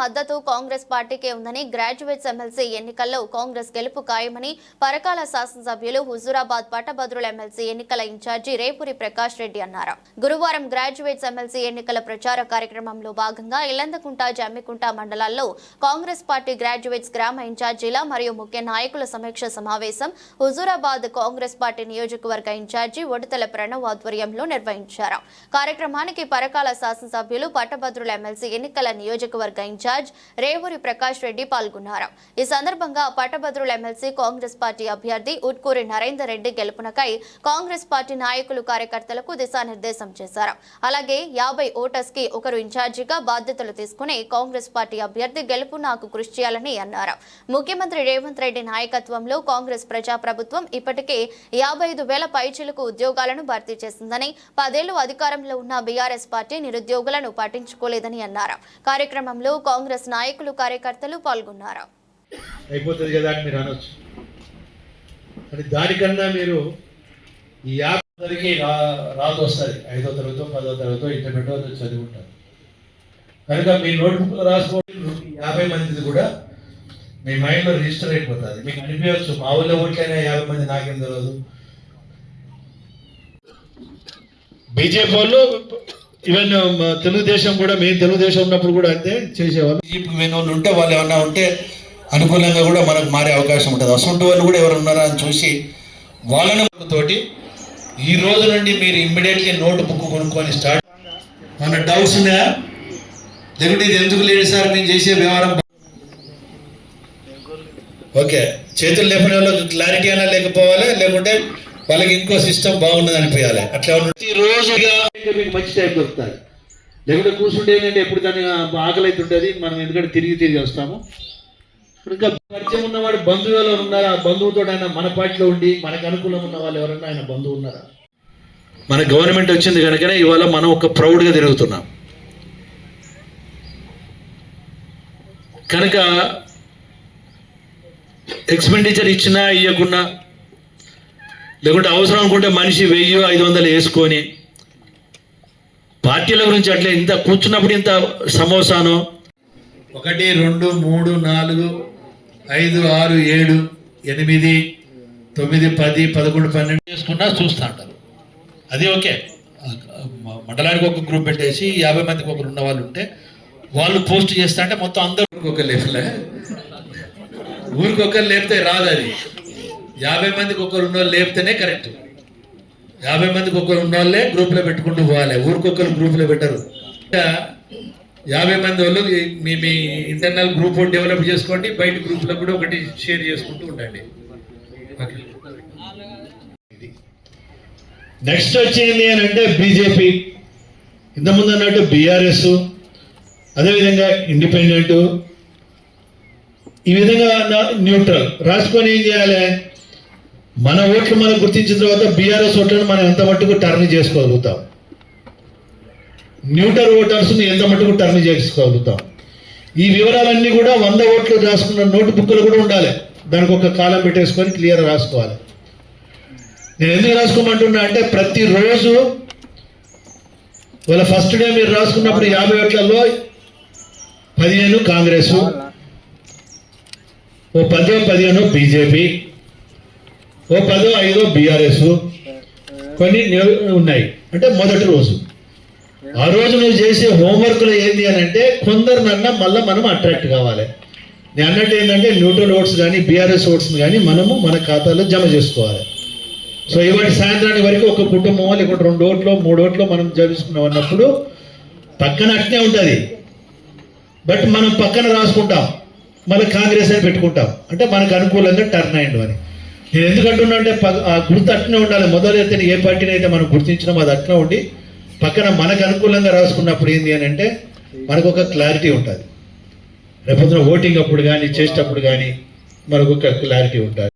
మద్దతు కాంగ్రెస్ పార్టీకే ఉందని గ్రాడ్యుయేట్స్ ఎమ్మెల్సీ ఎన్నికల్లో కాంగ్రెస్ గెలుపు ఖాయమని పరకాల శాసనసభ్యులు హుజూరాబాద్ పట్టభద్రుల ఎమ్మెల్సీ ఎన్నికల ఇన్ఛార్జి రేపూరి ప్రకాష్ రెడ్డి అన్నారు. గురువారం గ్రాడ్యుయేట్స్ ఎమ్మెల్సీ ఎన్నికల ప్రచార కార్యక్రమంలో భాగంగా ఇల్లందకుంట జమ్మికుంట మండలాల్లో కాంగ్రెస్ పార్టీ గ్రాడ్యుయేట్స్ గ్రామ ఇన్ఛార్జీల మరియు ముఖ్య నాయకుల సమీక్ష సమావేశం హుజూరాబాద్ కాంగ్రెస్ పార్టీ నియోజకవర్గ ఇన్ఛార్జి ఒడితల ప్రణవ్ ఆధ్వర్యంలో నిర్వహించారు. కార్యక్రమానికి పరకాల శాసనసభ్యులు పట్టభద్రుల ఎమ్మెల్సీ ఎన్నికల నియోజకవర్గ ఇన్ఛార్జి రేవూరి ప్రకాష్ రెడ్డి పాల్గొన్నారు. ఈ సందర్భంగా పట్టభద్రుల ఎమ్మెల్సీ కాంగ్రెస్ పార్టీ అభ్యర్థి ఉట్కూరి నరేందర్ రెడ్డి గెలుపునకై కాంగ్రెస్ పార్టీ నాయకులు కార్యకర్తలకు దిశానిర్దేశం చేశారు. అలాగే యాభై ఓటర్స్కి ఒకరు ఇన్ఛార్జిగా బాధ్యతలు తీసుకుని కాంగ్రెస్ పార్టీ అభ్యర్థి గెలుపు నాకు కృషి చేయాలని అన్నారు. ముఖ్యమంత్రి రేవంత్ రెడ్డి నాయకత్వంలో కాంగ్రెస్ ప్రజాప్రభుత్వం ఇప్పటికే యాభై ఐదు వేల పైచీలకు ఉద్యోగాలను భర్తీ చేసిందని పదేళ్ళు అధికారంలో ఉన్న బీఆర్ఎస్ పార్టీ నిరుద్యోగులను పట్టించుకోలేదని అన్నారు. కార్యక్రమంలో కాంగ్రెస్ నాయకులు కార్యకర్తలు పాల్గొన్నారు. అయిపోతుంది కదా అని మీరు అనొచ్చు. మరి దానికన్నా మీరు ఈ యాప్ అందరికీ రా రాదు వస్తుంది. ఐదో తరగతో పదో తరగతో ఇంటర్మీడియట్ చదువుకుంటారు కనుక మీ నోట్బుక్ రాసుకోవడం యాభై మందిది కూడా మీ మైండ్లో రిజిస్టర్ అయిపోతుంది. మీకు అనిపించవచ్చు మా ఊళ్ళో ఓట్లైనా యాభై మంది నాకేం తెలియదు బీజేపీ వాళ్ళు ఈవెన్ um, uh, తెలుగుదేశం కూడా మేము తెలుగుదేశం ఉన్నప్పుడు కూడా అంతే చేసేవాళ్ళు. బీజేపీకి పోయిన వాళ్ళు ఉంటే వాళ్ళు ఏమన్నా ఉంటే అనుకూలంగా కూడా మనకు మారే అవకాశం ఉంటుంది. అసొంటి వాళ్ళు కూడా ఎవరు ఉన్నారా అని చూసి వాళ్ళని తోటి ఈ రోజు నుండి మీరు ఇమ్మీడియట్లీ నోట్ బుక్ కొనుక్కొని స్టార్ట్ మన డౌట్స్ ఉన్నాయా? లేకుంటే ఇది ఎందుకు లేదు సార్? మేము చేసే వ్యవహారం ఓకే చేతులు లేపని వాళ్ళకి క్లారిటీ అయినా లేకపోవాలి? లేకుంటే వాళ్ళకి ఇంకో సిస్టమ్ బాగున్నది అనిపించాలి. అట్లా ఈ రోజుగా ఇంకా మీకు మంచి టైం దొరుకుతుంది లేకుంటే కూర్చుంటే ఏంటంటే ఎప్పుడు దాని ఆకలి అయితే ఉంటుంది మనం ఎందుకంటే తిరిగి తిరిగి వస్తాము. ఇప్పుడు ఇంకా పరిచయం ఉన్నవాడు బంధువులు ఎవరు ఉన్నారా? ఆ బంధువుతో ఆయన మన పార్టీలో ఉండి మనకు అనుకూలం ఉన్న వాళ్ళు ఎవరన్నా ఆయన బంధువు ఉన్నారా? మన గవర్నమెంట్ వచ్చింది కనుకనే ఇవాళ మనం ఒక ప్రౌడ్గా తిరుగుతున్నాం. కనుక ఎక్స్పెండిచర్ ఇచ్చినా ఇవ్వకున్నా లేకుంటే అవసరం అనుకుంటే మనిషి వెయ్యి ఐదు వందలు వేసుకొని పార్టీల గురించి అట్లే ఇంత కూర్చున్నప్పుడు ఇంత సమోసాను? ఒకటి రెండు మూడు నాలుగు ఐదు ఆరు ఏడు ఎనిమిది తొమ్మిది పది పదకొండు పన్నెండు చేసుకున్నా చూస్తూ ఉంటారు. అది ఓకే. మండలానికి ఒక గ్రూప్ పెట్టేసి యాభై మందికి ఒకరు ఉన్న వాళ్ళు ఉంటే వాళ్ళు పోస్ట్ చేస్తా అంటే మొత్తం అందరూ ఒక లేపులే. ఊరికొకరు లేపితే రాదు అది. యాభై మందికి ఒకరు ఉన్న వాళ్ళు లేపితేనే కరెక్ట్. యాభై మందికి ఒకరు ఉన్న వాళ్ళే గ్రూప్లో పెట్టుకుంటూ పోవాలి. ఊరికొకరు గ్రూప్లో పెట్టరు. యాభై మంది వాళ్ళు మీ మీ ఇంటర్నల్ గ్రూప్ డెవలప్ చేసుకోండి. బయట గ్రూప్లో కూడా ఒకటి షేర్ చేసుకుంటూ ఉండండి. నెక్స్ట్ వచ్చింది అని అంటే బీజేపీ ఇంతకుముందు అన్నట్టు బీఆర్ఎస్ అదేవిధంగా ఇండిపెండెంట్ ఈ విధంగా న్యూట్రల్ రాసుకొని ఏం చేయాలి? మన ఓట్లు మనం గుర్తించిన తర్వాత బీఆర్ఎస్ ఓట్లను మనం ఎంత మట్టుకు టర్న్ చేసుకోగలుగుతాం? న్యూటర్ ఓటర్స్ని ఎంత మట్టుకు టర్న్ చేసుకోగలుగుతాం? ఈ వివరాలన్నీ కూడా వంద ఓట్లు రాసుకున్న నోట్ బుక్లు కూడా ఉండాలి. దానికి ఒక కాలం పెట్టేసుకొని క్లియర్ రాసుకోవాలి. నేను ఎందుకు రాసుకోమంటున్నా అంటే ప్రతిరోజు వాళ్ళ ఫస్ట్ డే మీరు రాసుకున్నప్పుడు యాభై ఓట్లలో పదిహేను కాంగ్రెస్ ఓ పదిహేను పదిహేను బీజేపీ ఓ పదో ఐదో బీఆర్ఎస్ కొన్ని ఉన్నాయి. అంటే మొదటి రోజు. ఆ రోజు నువ్వు చేసే హోంవర్క్లో ఏంటి అని అంటే కొందరినన్నా మళ్ళీ మనం అట్రాక్ట్ కావాలి. నేను అన్నట్టు ఏంటంటే న్యూట్రల్ ఓట్స్ కానీ బీఆర్ఎస్ ఓట్స్ కానీ మనము మన ఖాతాలో జమ చేసుకోవాలి. సో ఇవాటి సాయంత్రానికి వరకు ఒక కుటుంబం లేకుంటే రెండు ఓట్లో మూడు ఓట్లో మనం జపించుకున్నాం అన్నప్పుడు పక్కన అట్నే ఉంటుంది. బట్ మనం పక్కన రాసుకుంటాం. మళ్ళీ కాంగ్రెస్ అని పెట్టుకుంటాం. అంటే మనకు అనుకూలంగా టర్న్ అయ్యండు అని. నేను ఎందుకు అంటే ప- ఆ గుర్తు అట్నే ఉండాలి. మొదలైతే ఏ పార్టీని అయితే మనం గుర్తించినామో అది అట్లా ఉండి పక్కన మనకు అనుకూలంగా రాసుకున్నప్పుడు ఏంది అని అంటే మనకు ఒక క్లారిటీ ఉంటుంది. రేపొద్దున ఓటింగ్ అప్పుడు కానీ చేసేటప్పుడు కానీ మనకు ఒక క్లారిటీ ఉంటుంది.